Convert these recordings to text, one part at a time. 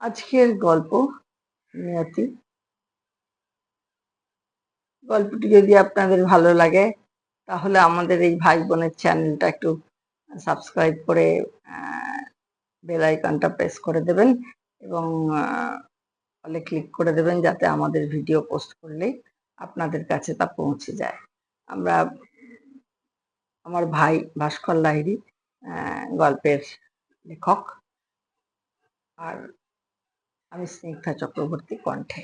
আজকের গল্প নিয়তি গল্পটি যদি আপনাদের ভালো লাগে, তাহলে আমাদের এই ভাই বোনের চ্যানেলটা একটু সাবস্ক্রাইব করে বেল আইকনটা প্রেস করে দেবেন এবং অলে ক্লিক করে দেবেন যাতে আমাদের ভিডিও পোস্ট করলেই আপনাদের কাছে তা পৌঁছে যায়। আমরা, আমার ভাই ভাস্কর লাহিড়ি গল্পের লেখক। আর আমি স্নিগ্ধা চক্রবর্তী কণ্ঠে।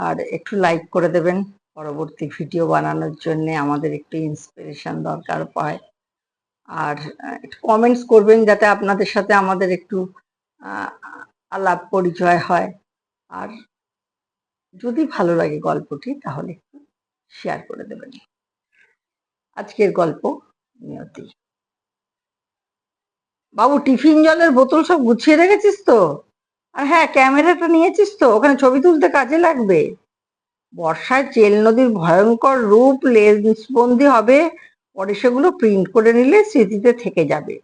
আর একটু লাইক করে দেবেন পরবর্তী ভিডিও বানানোর জন্য আমাদের একটু ইন্সপিরেশন দরকার পায় আর একটু কমেন্টস করবেন যাতে আপনাদের সাথে আমাদের একটু আলাপ পরিচয় হয়। আর যদি ভালো লাগে গল্পটি তাহলে একটু শেয়ার করে দেবেন। আজকের গল্প নিয়তি। বাবু, টিফিন জলের বোতল সব গুছিয়ে রেখেছিস তো? আর হ্যাঁ ক্যামেরাটা নিয়েছিস তো, ওখানে ছবি তুলতে কাজে লাগবে। বর্ষায় চেল নদীর ভয়ঙ্কর রূপ লেন্সবন্দি হবে, পরে সেগুলো প্রিন্ট করে নিলে স্মৃতিতে থেকে যাবে।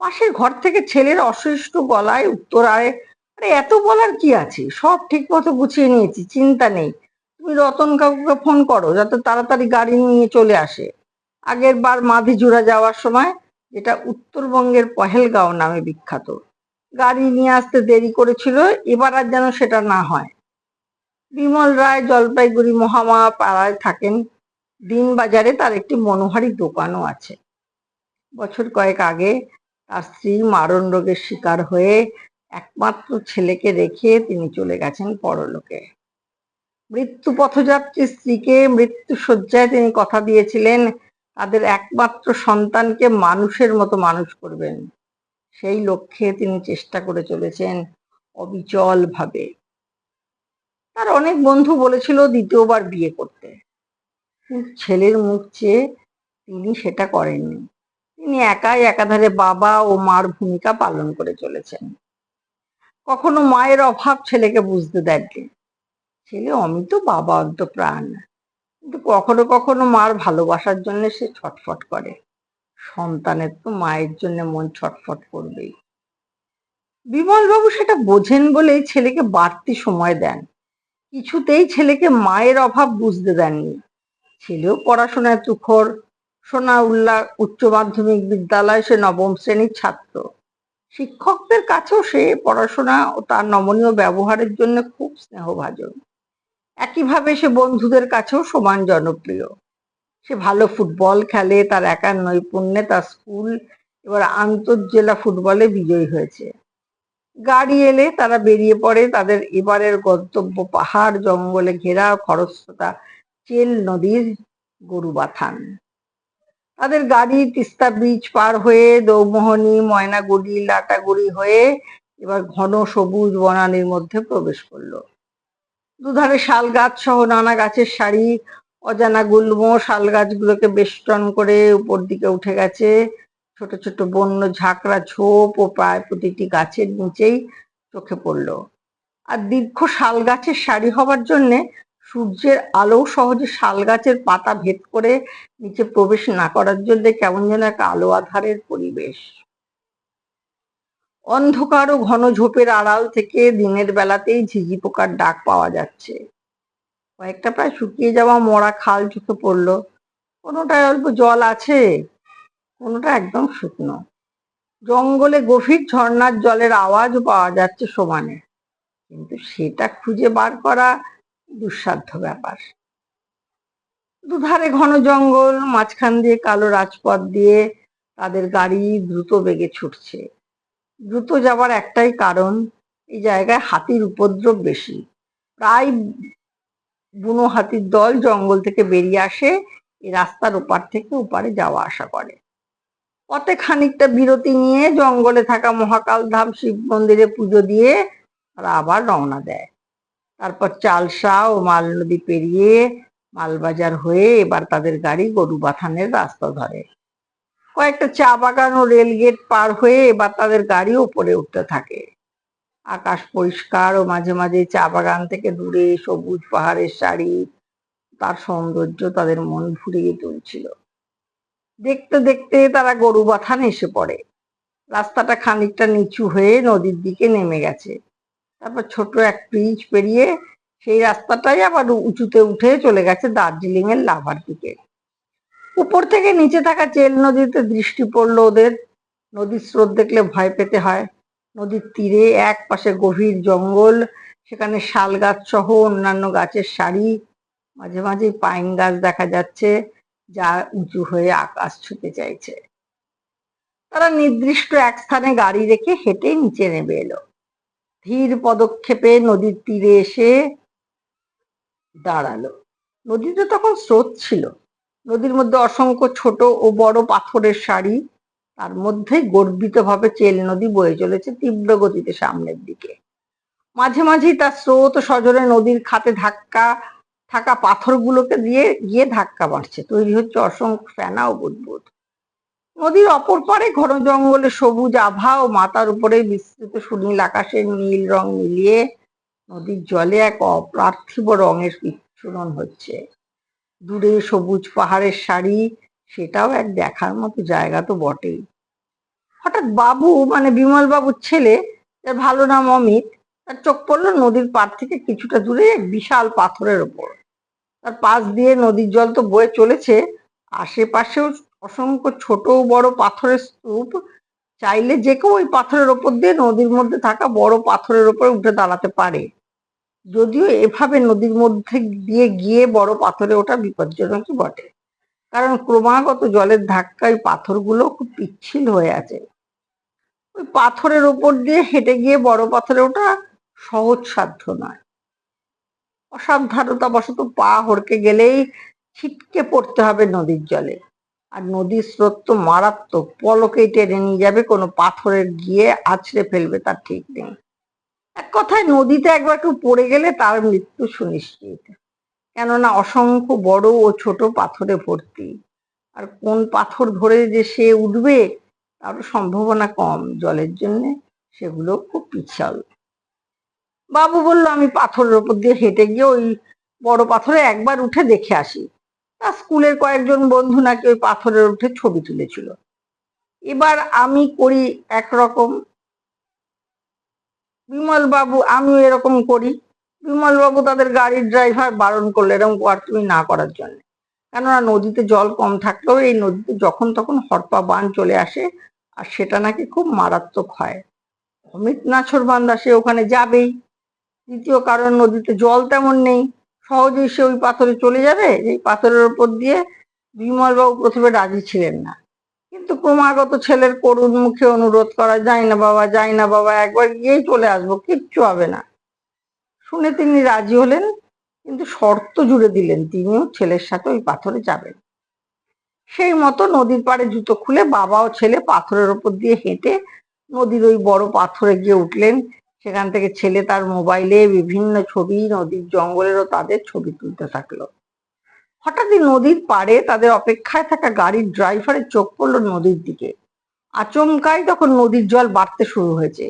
পাশের ঘর থেকে ছেলের অসুস্থ গলায় উত্তর আরে আরে, এত বলার কি আছে? সব ঠিক মতো গুছিয়ে নিয়েছি, চিন্তা নেই। তুমি রতন কাকুকে ফোন করো, যাতে তাড়াতাড়ি গাড়ি নিয়ে চলে আসে। আগের বার মাধিজুরা যাওয়ার সময় যেটা উত্তরবঙ্গের পহেলগাঁও নামে বিখ্যাত। গাড়ি নিয়ে আসতে দেরি করেছিল, এবার আর যেন সেটা না হয়। বিমল রায় জলপাইগুড়ি মহামায়া পাড়ায় থাকেন। দিনবাজারে তার একটি মনোহারি দোকানও আছে। বছর কয়েক আগে তার স্ত্রী মারণ রোগের শিকার হয়ে একমাত্র ছেলেকে রেখে তিনি চলে গেছেন পরলোকে। মৃত্যু পথযাত্রী স্ত্রীকে মৃত্যু শয্যায় তিনি কথা দিয়েছিলেন তাদের একমাত্র সন্তানকে মানুষের মতো মানুষ করবেন। সেই লক্ষ্যে তিনি চেষ্টা করে চলেছেন অবিচল ভাবে তার অনেক বন্ধু বলেছিল দ্বিতীয়বার বিয়ে করতে। ছেলের মুখ চেয়ে তিনি সেটা করেননি। তিনি একাই একাধারে বাবা ও মার ভূমিকা পালন করে চলেছেন। কখনো মায়ের অভাব ছেলেকে বুঝতে দেননি ছেলে অমিত বাবা অন্ত প্রাণ কিন্তু কখনো কখনো মার ভালোবাসার জন্য সে ছটফট করে। সন্তানের তো মায়ের জন্য মন ছটফট করবেই। বিমলবাবু সেটা বোঝেন বলেই ছেলেকে বাড়তি সময় দেন। কিছুতেই ছেলেকে মায়ের অভাব বুঝতে দেননি। ছেলেও পড়াশোনায় তুখর। সোনা উল্লাহ উচ্চ মাধ্যমিক বিদ্যালয় সে নবম শ্রেণির ছাত্র। শিক্ষকদের কাছেও সে পড়াশোনা ও তার নমনীয় ব্যবহারের জন্য খুব স্নেহভাজন। একইভাবে সে বন্ধুদের কাছেও সমান জনপ্রিয়। সে ভালো ফুটবল খেলে, তার একার নৈপুণ্যে তার স্কুল, এবার আন্তর্জেলা ফুটবলে বিজয়ী হয়েছে। গাড়ি এলে তারা বেরিয়ে পড়ে, তাদের এবারের গন্তব্য পাহাড়, জঙ্গলে ঘেরা খরস্রোতা, চেল নদীর গরুবাথান। তাদের গাড়ি তিস্তা ব্রিজ পার হয়ে দৌমোহনী, ময়নাগুড়ি, লাটাগুড়ি হয়ে এবার ঘন সবুজ বনানীর মধ্যে প্রবেশ করল। দুধারে শাল গাছ সহ নানা গাছের সারি, অজানা গুল্ম শাল গাছগুলোকে বেষ্টন করে উপর দিকে উঠে গেছে। ছোট ছোট বন্য ঝাঁকড়া ঝোপ ও প্রায় প্রতিটি গাছের নিচেই চোখে পড়ল। আর দীর্ঘ শাল গাছের সারি হবার জন্যে সূর্যের আলো সহজে শাল গাছের পাতা ভেদ করে নিচে প্রবেশ না করার জন্য কেমন যেন এক আলো আধারের পরিবেশ। অন্ধকার ও ঘন ঝোপের আড়াল থেকে দিনের বেলাতেই ঝিঝি পোকার ডাক পাওয়া যাচ্ছে। কয়েকটা প্রায় শুকিয়ে যাওয়া মরা খাল চোখে পড়ল। কোনোটায় অল্প জল আছে, কোনোটা একদম শুকনো। জঙ্গলে গভীর ঝর্ণার জলের আওয়াজও পাওয়া যাচ্ছে সমানে। কিন্তু সেটা খুঁজে বার করা দুঃসাধ্য ব্যাপার। দুধারে ঘন জঙ্গল, মাঝখান দিয়ে কালো রাজপথ দিয়ে তাদের গাড়ি দ্রুত বেগে ছুটছে। দ্রুত যাবার একটাই কারণ, এই জায়গায় হাতির উপদ্রব বেশি। প্রায় বুনো হাতির দল জঙ্গল থেকে বেরিয়ে আসে, এই রাস্তার ওপার থেকে ওপারে যাওয়া আসা করে। পথে খানিকটা বিরতি নিয়ে জঙ্গলে থাকা মহাকাল ধাম শিব মন্দিরে পুজো দিয়ে তারা আবার রওনা দেয়। তারপর চালসা ও মাল নদী পেরিয়ে মালবাজার হয়ে এবার তাদের গাড়ি গরু বাথানের রাস্তা ধরে। কয়েকটা চা বাগান ও রেল গেট পার হয়ে এবার তাদের গাড়ি ওপরে উঠতে থাকে। আকাশ পরিষ্কার ও মাঝে মাঝে চা বাগান থেকে দূরে সবুজ পাহাড়ের সারি, তার সৌন্দর্য তাদের মন ভুলিয়ে তুলছিল। দেখতে দেখতে তারা গরু বাথান এসে পড়ে। রাস্তাটা খানিকটা নিচু হয়ে নদীর দিকে নেমে গেছে। তারপর ছোট এক ব্রিজ পেরিয়ে সেই রাস্তাটাই আবার উঁচুতে উঠে চলে গেছে দার্জিলিং এর লাভার দিকে। উপর থেকে নিচে থাকা চেল নদীতে দৃষ্টি পড়ল ওদের। নদীর স্রোত দেখলে ভয় পেতে হয়। নদীর তীরে এক পাশে গভীর জঙ্গল, সেখানে শাল গাছ সহ অন্যান্য গাছের সারি, মাঝে মাঝে পাইন গাছ দেখা যাচ্ছে, যা উঁচু হয়ে আকাশ ছুতে চাইছে। তারা নির্দিষ্ট এক স্থানে গাড়ি রেখে হেঁটে নিচে নেমে এলো। ধীর পদক্ষেপে নদীর তীরে এসে দাঁড়াল। নদীতে তখন স্রোত ছিল। নদীর মধ্যে অসংখ্য ছোট ও বড় পাথরের সারি। তার মধ্যে গর্বিতভাবে চেল নদী বয়ে চলেছে তীব্র গতিতে সামনের দিকে। মাঝে মাঝেই তার স্রোত সজরে নদীর খাতে ধাক্কা, থাকা পাথরগুলোকে দিয়ে গিয়ে ধাক্কা মারছে। তৈরি হচ্ছে অসংখ্য ফেনা ও বুদবুদ। নদীর অপর পারে ঘন জঙ্গলে সবুজ আভা ও মাথার উপরে বিস্তৃত সুনীল আকাশের নীল রং মিলিয়ে নদীর জলে এক অপ্রার্থিব রঙের বিচ্ছুরণ হচ্ছে। দূরে সবুজ পাহাড়ের সারি, সেটাও এক দেখার মতো জায়গা তো বটেই। হঠাৎ বাবু মানে বিমল বাবুর ছেলে, যার ভালো নাম অমিত, তার চোখ পড়ল নদীর পার থেকে কিছুটা দূরে এক বিশাল পাথরের ওপর। তার পাশ দিয়ে নদীর জল তো বয়ে চলেছে, আশেপাশেও অসংখ্য ছোট বড় পাথরের স্তূপ। চাইলে যে কেউ ওই পাথরের ওপর দিয়ে নদীর মধ্যে থাকা বড় পাথরের ওপরে উঠে দাঁড়াতে পারে। যদিও এভাবে নদীর মধ্যে দিয়ে গিয়ে বড় পাথরে ওঠা বিপজ্জনকই বটে। কারণ ক্রমাগত জলের ধাক্কায় পাথরগুলো খুব পিচ্ছিল হয়ে আছে। ওই পাথরের ওপর দিয়ে হেঁটে গিয়ে বড় পাথরে ওঠা সহজ সাধ্য নয়। অসাবধানতা বশত পা হড়কে গেলেই ছিটকে পড়তে হবে নদীর জলে। আর নদীর স্রোত তো মারাত্মক। পলকেই টেনে নিয়ে যাবে, কোনো পাথরের গিয়ে আছড়ে ফেলবে তার ঠিক নেই। এক কথায় নদীতে একবার কেউ পড়ে গেলে তার মৃত্যু সুনিশ্চিত। কেননা অসংখ্য বড় ও ছোট পাথরে ভর্তি। আর কোন পাথর ধরে যে সে উঠবে, তারও সম্ভাবনা কম। জলের জন্যে সেগুলো খুব পিছল। বাবু বলল, আমি পাথরের ওপর দিয়ে হেঁটে গিয়ে ওই বড় পাথরে একবার উঠে দেখে আসি। তা স্কুলের কয়েকজন বন্ধু নাকি ওই পাথরের উঠে ছবি তুলেছিল। এবার আমি করি একরকম বিমল বাবু আমিও এরকম করি। বিমল বাবু তাদের গাড়ির ড্রাইভার বারণ করল এরকম তুমি না করার জন্য। কেননা নদীতে জল কম থাকলেও এই নদীতে যখন তখন হরপা বান চলে আসে, আর সেটা নাকি খুব মারাত্মক হয়। অমিত নাছর বান্দা, সে ওখানে যাবেই। দ্বিতীয় কারণ, নদীতে জল তেমন নেই। সহজেই সে ওই পাথরে চলে যাবে। এই পাথরের ওপর দিয়ে বিমলবাবু প্রথমে রাজি ছিলেন না। কিন্তু ক্রমাগত ছেলের করুণ মুখে অনুরোধ করা যায় না বাবা যায় না বাবা, একবার গিয়েই চলে আসব, কিচ্ছু হবে না। শুনে তিনি রাজি হলেন, কিন্তু শর্ত জুড়ে দিলেন, তিনিও ছেলের সাথে ওই পাথরে যাবেন। সেই মতো নদীর পাড়ে জুতো খুলে বাবা ও ছেলে পাথরের ওপর দিয়ে হেঁটে নদীর ওই বড় পাথরে গিয়ে উঠলেন। সেখান থেকে ছেলে তার মোবাইলে বিভিন্ন ছবি, নদীর জঙ্গলেরও তাদের ছবি তুলতে থাকল। হঠাৎই নদীর পাড়ে তাদের অপেক্ষায় থাকা গাড়ির ড্রাইভারের চোখ পড়ল নদীর দিকে। আচমকাই তখন নদীর জল বাড়তে শুরু হয়েছে।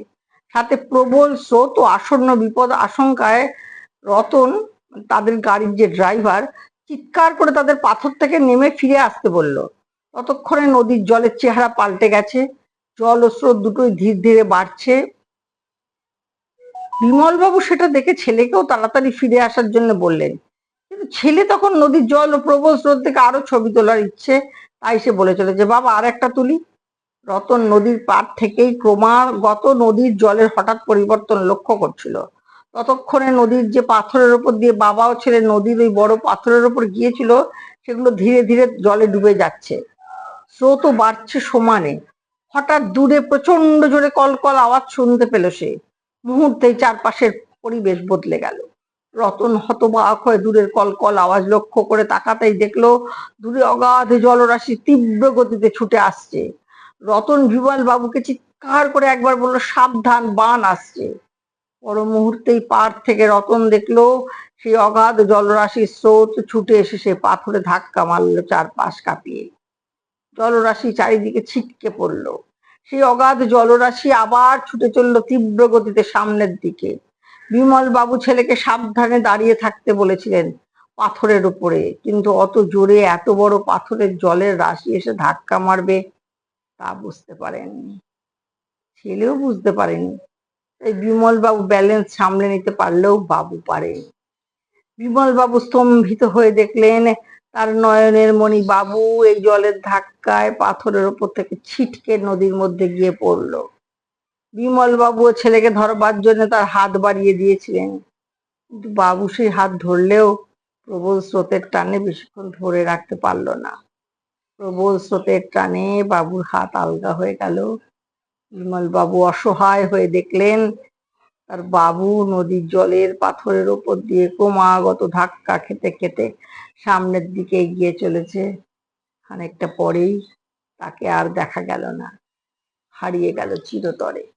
সাথে প্রবল স্রোত ও আসন্ন বিপদ আশঙ্কায় রতন, তাদের গাড়ির যে ড্রাইভার, চিৎকার করে তাদের পাথর থেকে নেমে ফিরে আসতে বলল। ততক্ষণে নদীর জলের চেহারা পাল্টে গেছে। জল ও স্রোত দুটোই ধীরে ধীরে বাড়ছে। বিমলবাবু সেটা দেখে ছেলেকেও তাড়াতাড়ি ফিরে আসার জন্য বললেন ছেলে তখন নদীর জল ও প্রবল স্রোত থেকে আরও ছবি তোলার ইচ্ছে, তাই সে বলে চলে যে, বাবা আর একটা তুলি। রতন নদীর পার থেকেই ক্রমাগত নদীর জলের হঠাৎ পরিবর্তন লক্ষ্য করছিল। ততক্ষণে নদীর যে পাথরের উপর দিয়ে বাবা ও ছেলে নদীর ওই বড় পাথরের উপর গিয়েছিল, সেগুলো ধীরে ধীরে জলে ডুবে যাচ্ছে। স্রোতও বাড়ছে সমানে। হঠাৎ দূরে প্রচণ্ড জোরে কলকল আওয়াজ শুনতে পেল সে। মুহূর্তেই চারপাশের পরিবেশ বদলে গেল। রতন হতবাক হয়ে দূরের কলকল আওয়াজ লক্ষ্য করে তাকাতেই দেখল দূরে অগাধ জলরাশি তীব্র গতিতে ছুটে আসছে। রতন বিমল বাবুকে চিৎকার করে একবার বলল, সাবধান, বান আসছে। পর মুহূর্তেই পার থেকে রতন দেখল সেই অগাধ জলরাশির স্রোত ছুটে এসে সে পাথরে ধাক্কা মারলো চারপাশ কাঁপিয়ে। জলরাশি চারিদিকে ছিটকে পড়ল। সেই অগাধ জলরাশি আবার ছুটে চলল তীব্র গতিতে সামনের দিকে। বিমল বাবু ছেলেকে সাবধানে দাঁড়িয়ে থাকতে বলেছিলেন পাথরের উপরে, কিন্তু অত জোরে এত বড় পাথরের জলের রাশি এসে ধাক্কা মারবে তা বুঝতে পারেননি। ছেলেও বুঝতে পারেনি। এই বিমল বাবু ব্যালেন্স সামলে নিতে পারলেও বাবু পারেনি। বিমল বাবু স্তম্ভিত হয়ে দেখলেন তার নয়নের মণি বাবু এই জলের ধাক্কায় পাথরের ওপর থেকে ছিটকে নদীর মধ্যে গিয়ে পড়ল। বিমল বাবু ছেলেকে ধরবার জন্য তার হাত বাড়িয়ে দিয়েছিলেন। কিন্তু বাবু সেই হাত ধরলেও প্রবল স্রোতের টানে বেশিক্ষণ ধরে রাখতে পারল না। প্রবল স্রোতের টানে বাবুর হাত আলগা হয়ে গেল। বিমল বাবু অসহায় হয়ে দেখলেন, তার বাবু নদীর জলের পাথরের ওপর দিয়ে ক্রমাগত ধাক্কা খেতে খেতে সামনের দিকে এগিয়ে চলেছে। খানিকটা পরেই তাকে আর দেখা গেল না। হারিয়ে গেল চিরতরে।